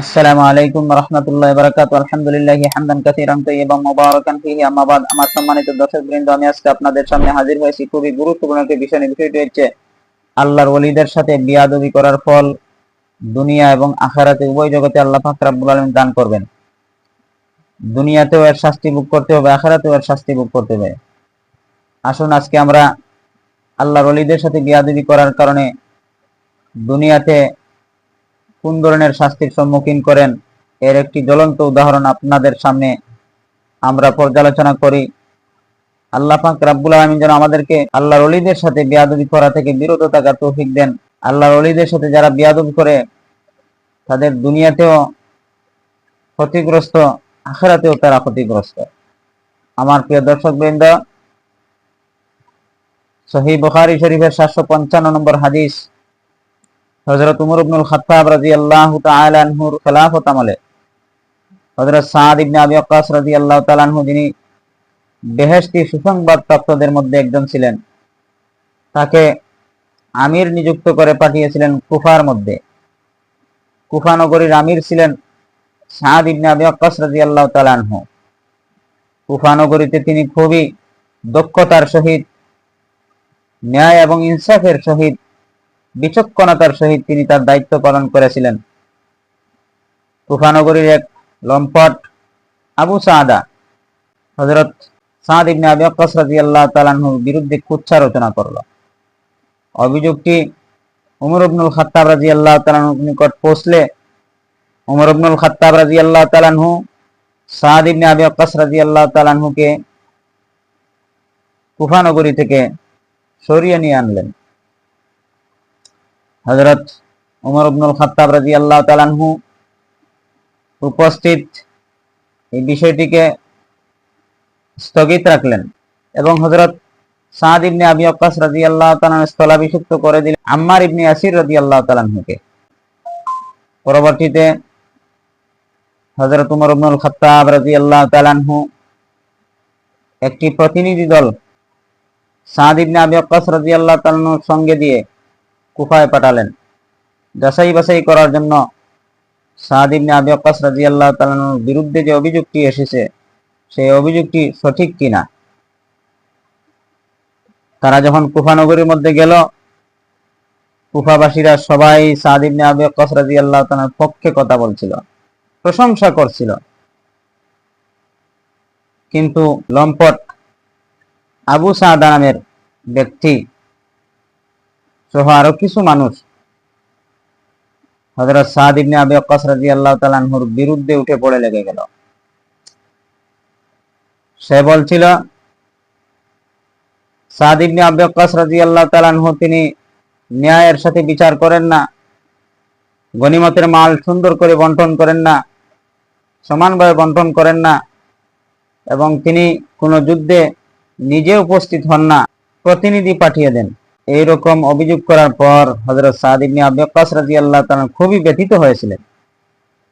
আসসালামু আলাইকুম রহমতুল্লাহ বারাকাত আলহামদুলিল্লাহ হামদান কাসিরান তাইয়্যিবান মুবারাকান ফিহি। আম্মা বাদ, আমার সম্মানিত দর্শকবৃন্দ, আমি আজকে আপনাদের সামনে হাজির হয়েছি খুবই গুরুত্বপূর্ণ একটি বিষয় নিয়ে। বিষয়টি হচ্ছে আল্লাহর ওলিদের সাথে বিয়াদবি করার ফল দুনিয়া এবং আখিরাতে উভয় জগতে আল্লাহ পাক রাব্বুল আলামিন দান করবেন। দুনিয়াতেও এর শাস্তি ভোগ করতে হবে, আখিরাতেও এর শাস্তি ভোগ করতে হবে। আসুন আজকে আমরা আল্লাহর ওলিদের সাথে বিয়াদবি করার কারণে দুনিয়াতে কোন ধরনের শাস্তির সম্মুখীন করেন? এর একটি জ্বলন্ত উদাহরণ আপনাদের সামনে আমরা পর্যালোচনা করি। আল্লাহ পাক রাব্বুল আলামিন যেন আমাদেরকে আল্লাহর ওলিদের সাথে বিয়াদবি করা থেকে বিরত থাকার তৌফিক দেন। আল্লাহর ওলিদের সাথে যারা বিয়াদবি করে, তাদের দুনিয়াতেও ক্ষতিগ্রস্ত, আখেরাতেও তারা ক্ষতিগ্রস্ত। আমার প্রিয় দর্শক বৃন্দ, সহি বুখারী শরীফের সাতশো পঞ্চান্ন নম্বর হাদিস হযরত উমর ইবনুল খাত্তাব রাদিয়াল্লাহু তাআলা আনহুর খেলাফত আমলে, হযরত সাদ ইবনে আবি ওয়াক্কাস রাদিয়াল্লাহু তাআলা আনহু, যিনি বেহেশতি সুসংবাদ প্রাপ্তদের মধ্যে একজন ছিলেন, তাকে আমির নিযুক্ত করে পাঠিয়েছিলেন কুফার মধ্যে। কুফা নগরীর আমির ছিলেন সাদ ইবনে আবি ওয়াক্কাস রাদিয়াল্লাহু তাআলা আনহু। কুফা নগরীতে তিনি খুবই দক্ষতার সহিত, ন্যায় এবং ইনসাফের সহিত বিচক্ষণতার সহিত তিনি তার দায়িত্ব পালন করেছিলেন। কুফানগরীর এক লম্পট আবু সাদা হজরত সাদ ইবনে আবি ওয়াক্কাস রাদিয়াল্লাহু তাআলার বিরুদ্ধে কুচ্ছা রচনা করল। অভিযোগটি উমর ইবনুল খাত্তাব রাদিয়াল্লাহু তাআলার নিকট পৌঁছলে উমর ইবনুল খাত্তাব রাদিয়াল্লাহু তাআলাহু সাদ ইবনে আবি ওয়াক্কাস রাদিয়াল্লাহু তাআলাহুকে থেকে সরিয়ে নিয়ে আনলেন। হজরত উমর আব্দুল খাত্তাব রাজি আল্লাহ তালানহু উপস্থিত এই বিষয়টিকে স্থগিত রাখলেন এবং হজরত সাদ ইবনে আবি আক্কাস রাজি আল্লাহ তালান স্থলাভিষিক্ত করে দিলেন আম্মার ইবনে আসির রাজি আল্লাহ তালানহুকে পরবর্তীতে হজরত উমর আব্দুল খাত্তাব রাজি আল্লাহ তালানহু একটি প্রতিনিধি দল সাদ ইবনে আবি আক্কাস রাজি আল্লাহ তালানুর সঙ্গে দিয়ে কুফায় পাঠালেন। যাচাই বাছাই করার জন্য সাদ ইবনে আবি ওয়াক্কাস রাদিয়াল্লাহু তাআলার বিরুদ্ধে যে অভিযোগটি এসেছে, সেই অভিযোগটি সঠিক কিনা? তারা যখন কুফা নগরীর মধ্যে গেল, কুফাবাসীরা সবাই সাদ ইবনে আবি ওয়াক্কাস রাদিয়াল্লাহু তাআলার পক্ষে কথা বলছিল, প্রশংসা করছিল। কিন্তু লম্পট আবু সাদা নামের ব্যক্তি সহ আরও কিছু মানুষ হযরত সাদ ইবনে আবি ওয়াক্কাস রাদিয়াল্লাহু তাআলা আনহুর বিরুদ্ধে উঠে পড়ে লেগে গেল। সে বলছিল, সাদ ইবনে আবি ওয়াক্কাস রাদিয়াল্লাহু তাআলা আনহু তিনি ন্যায়ের সাথে বিচার করেন না গনিমতের মাল সুন্দর করে বন্টন করেন না, সমানভাবে বন্টন করেন না এবং তিনি কোনো যুদ্ধে নিজে উপস্থিত হন না, প্রতিনিধি পাঠিয়ে দেন। এইরকম অভিযোগ করার পর হজরত সাদ ইবনে আবি ওয়াক্কাস রাদিয়াল্লাহু তাআলা খুবই ব্যথিত হয়েছিলেন।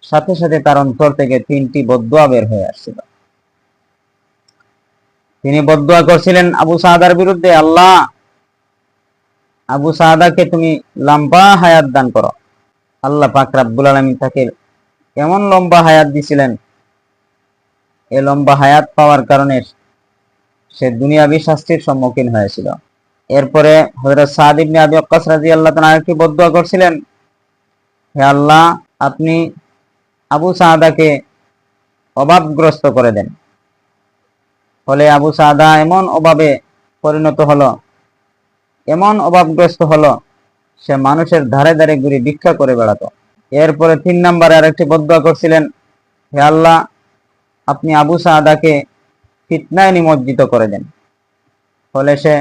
সাথে সাথে তার অন্তর থেকে তিনটি বদদুয়া বের হয়ে আসছিল। তিনি বদদুয়া করছিলেন আবু সাদার বিরুদ্ধে, আল্লাহ, আবু সাদাকে তুমি লম্বা হায়াত দান করো। আল্লাহ পাক রাব্বুল আলামিন তাকে এমন লম্বা হায়াত দিছিলেন। এ লম্বা হায়াত পাওয়ার কারণে সে দুনিয়াবি শাস্তির সম্মুখীন হয়েছিল। এরপরে হযরত সাদ ইবনে আবি ওয়াক্কাস রাদিয়াল্লাহু তাআলা আরেকটি বদদুয়া করছিলেন? হে আল্লাহ, আপনি আবু সাদাকে অভাবগ্রস্ত করে দেন। ফলে আবু সাদা এমন অভাবে পরিণত হলো, এমন অভাবগ্রস্ত হলো, সে মানুষের ধারে ধারে ঘুরে ভিক্ষা করে বেড়াতো। এরপরে তিন নম্বরে আরেকটি বদদুয়া করছিলেন, হে আল্লাহ, আপনি আবু সাদাকে ফিতনায় নিমজ্জিত করে দেন। ফলে সে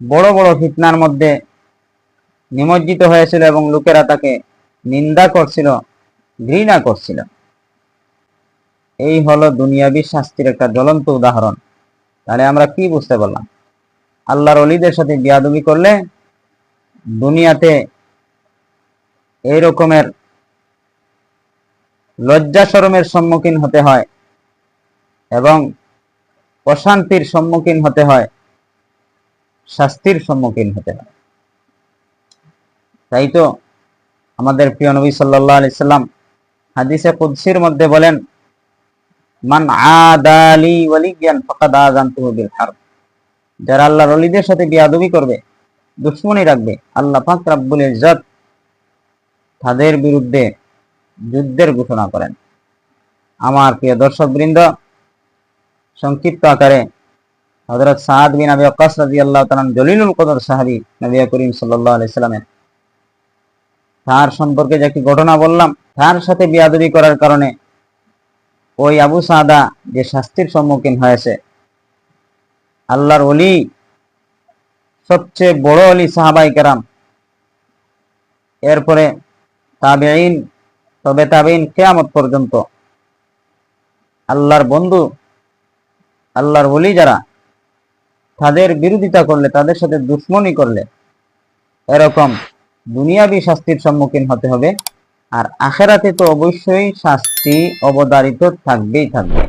বড় বড় ফিতনার মধ্যে নিমজ্জিত হয়েছিল এবং লোকেরা তাকে নিন্দা করছিল, ঘৃণা করছিল। এই হলো দুনিয়াবি শাস্তির একটা জ্বলন্ত উদাহরণ। তাহলে আমরা কি বুঝতে পারলাম? আল্লাহর অলিদের সাথে বিয়াদবি করলে দুনিয়াতে এই রকমের লজ্জা শরমের সম্মুখীন হতে হয় এবং অশান্তির সম্মুখীন হতে হয়। শাস্তির সম্মুখীন হতে হয়। তাই তো আমাদের প্রিয় নবী সাল্লাহ আলি সাল্লাম হাদিসে কুদসির মধ্যে বলেন, মান আদালি ওয়ালিয়ান ফাকাদ আযানতুহু বিল হারব। যারা আল্লাহর ওলিদের সাথে বিয়াদবি করবে, দুশ্মনী রাখবে, আল্লাহ পাক রাব্বুল ইজ্জত তাদের বিরুদ্ধে যুদ্ধের ঘোষণা করেন। আমার প্রিয় দর্শক বৃন্দ সংক্ষিপ্ত আকারে হযরত সাদ বিন আবি ওয়াক্কাস রাদিয়াল্লাহু তাআলা জলিলুল কদর সাহাবী নবী করিম সাল্লাল্লাহু আলাইহি সাল্লামের। তার সম্পর্কে যে একটি ঘটনা বললাম, তার সাথে বিয়াদবি করার কারণে ওই আবু সাদা যে শাস্তির সম্মুখীন হয়েছে, আল্লাহর ওলি, সবচেয়ে বড় অলি সাহাবাই কেরাম। এরপরে তাবেইন তবে তাবেইন কেয়ামত পর্যন্ত আল্লাহর বন্ধু, আল্লাহর অলি যারা তাদের বিরোধিতা করলে, তাদের সাথে দুশ্মনী করলে, এরকম দুনিয়াবি শাস্তির সম্মুখীন হতে হবে। আর আখেরাতে তো অবশ্যই শাস্তি অবদারিত থাকবেই থাকবে।